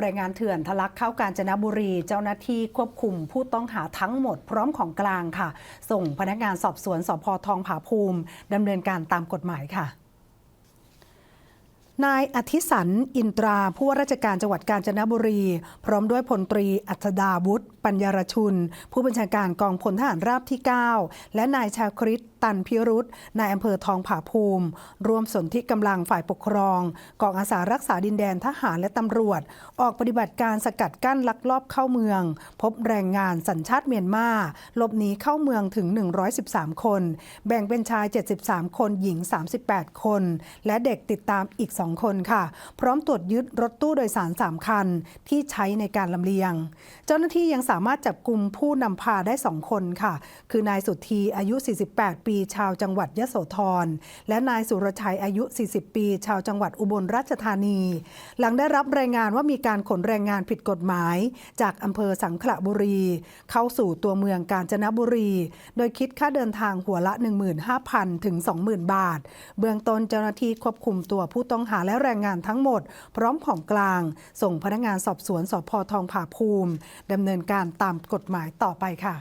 แรงงานเถื่อนทะลักเข้ากาญจนบุรี เจ้าหน้าที่ควบคุมผู้ต้องหาทั้งหมดพร้อมของกลางค่ะ ส่งพนักงานสอบสวนสพทองผาภูมิดำเนินการตามกฎหมายค่ะนายอธิสันอินตราผู้ว่าราชการจังหวัดกาญจนบุรี พร้อมด้วยพลตรีอัศดาวุฒิปัญญารชุน ผู้บัญชาการกองพลทหารราบที่ 9 และนายชาคริตตันพิรุษนายอำเภอทองผาภูมิรวมสนที่กำลังฝ่ายปกครองกองอาสารักษาดินแดนทหารและตำรวจ ออกปฏิบัติการสกัดกั้นลักลอบเข้าเมือง พบแรงงานสัญชาติเมียนมาหลบหนีเข้าเมืองถึง 113 คน แบ่งเป็นชาย 73 คนหญิง 38 คน และเด็กติดตามอีก 2 คนค่ะ พร้อมตรวจยึดรถตู้โดยสาร 3 คัน ที่ใช้ในการลำเลียง เจ้าหน้าที่ยังสามารถจับกลุ่มผู้นำพาได้ 2 คนค่ะ คือนายสุธีอายุ 48ปี ชาวจังหวัดยะโสธร และนายสุรชัยอายุ 40 ปี ชาวจังหวัดอุบลราชธานี หลังได้รับรายงานว่ามีการขนแรงงานผิดกฎหมาย จากอำเภอสังขละบุรี เข้าสู่ตัวเมืองกาญจนบุรี โดยคิดค่าเดินทางหัวละ 15,000 ถึง 20,000 บาท เบื้องต้นเจ้าหน้าที่ควบคุมตัวผู้ต้องหาและแรงงานทั้งหมด พร้อมของกลาง ส่งพนักงานสอบสวนสพทองผาภูมิดำเนินการตามกฎหมายต่อไปค่ะ